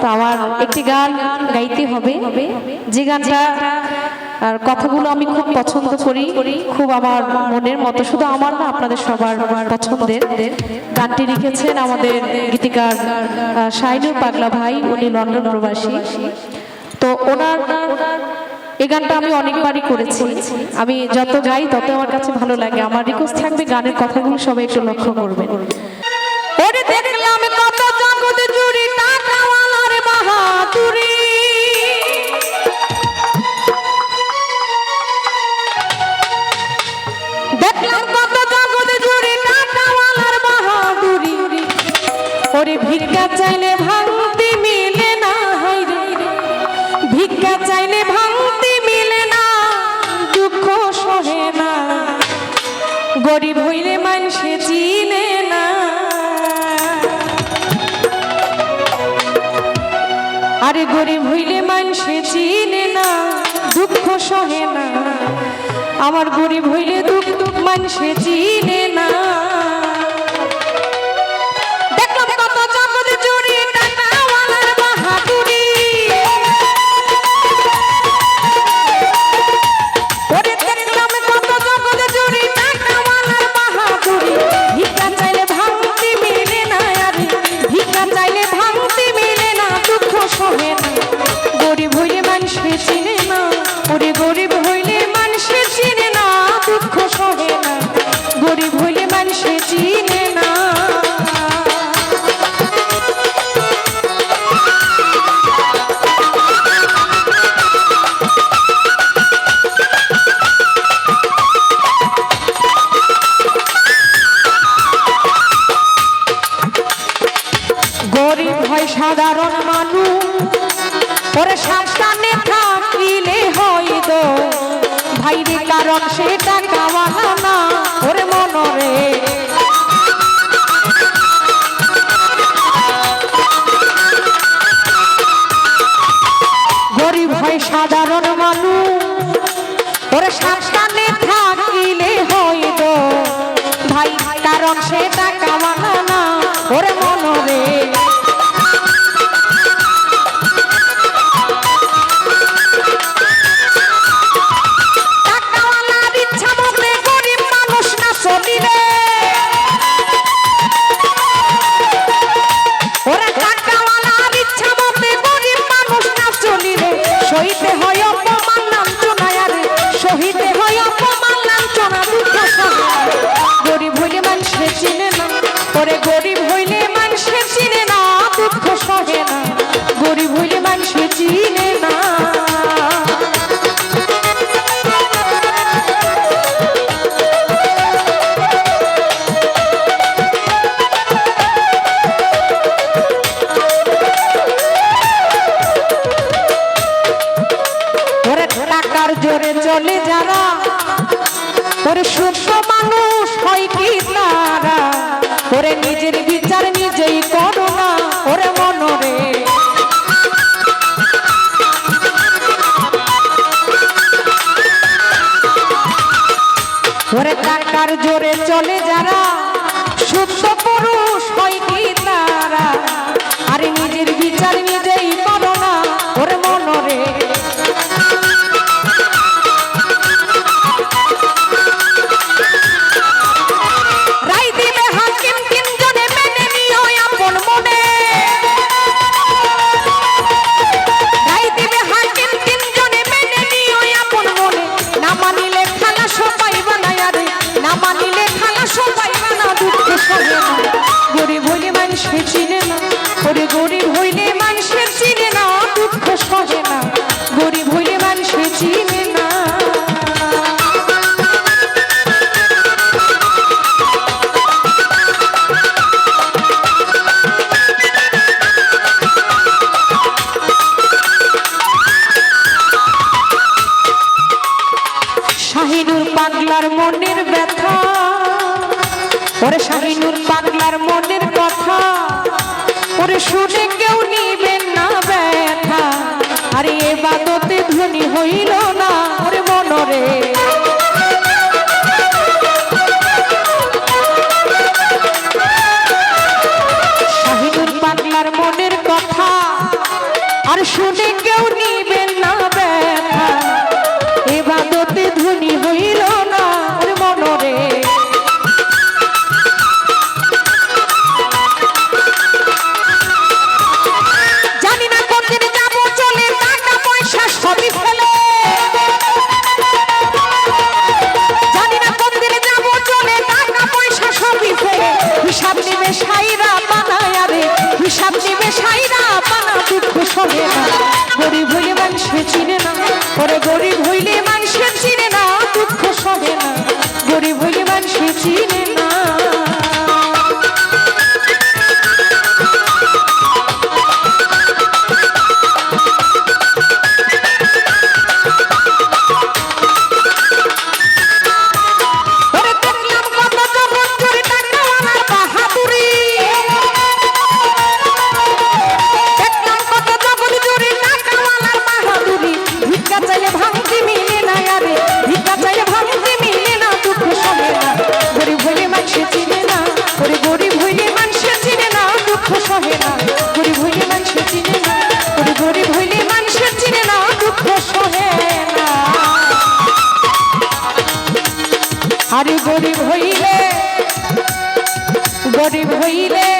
তো আমার একটি গান গাইতে হবে। যে গানটা আর কথাগুলো আমি খুব পছন্দ করি খুব আমার মনের মতো। শুধু আমার না আপনাদের সবার পছন্দের। গানটি লিখেছেন আমাদের গীতিকার আহ, পাগলা ভাই উনি লন্ডন প্রবাসী। তো ওনার এই গানটা আমি অনেকবারই করেছি। আমি যত গাই তত আমার কাছে ভালো লাগে। আমার রিকোয়েস্ট থাকবে গানের কথাগুলো সবাই একটু লক্ষ্য করবেন। ভিক্ষা চাইলে ভাঙতি মিলে না হাই রে। ভিক্ষা চাইলে ভাঙতি মিলে না, দুঃখ সহে না। গরিব হইলে মানুষে চিনে না। আরে গরিব হইলে মানুষে চিনে না, দুঃখ সহে না। আমার গরিব হইলে দুঃখ মানুষে চিনে না। সাধারণ মানুষ থাকিলে হয় তো ভাইরে, কারণ সেটা কাওয়ালা ওরে মনরে। গরিব হয় সাধারণ মানুষ টাকার জোরে চলে যারা, ওরে সুস্থ মানুষ হয় কি তারা? ওরে নিজের বিচার নিজেই করো না, ওরে মনরে। ওরে টাকার জোরে চলে পাগলার মনের ব্যথা। ওরে শাহিনুর পাগলার মনের কথা। ওরে শুনে Johnny Wheeler.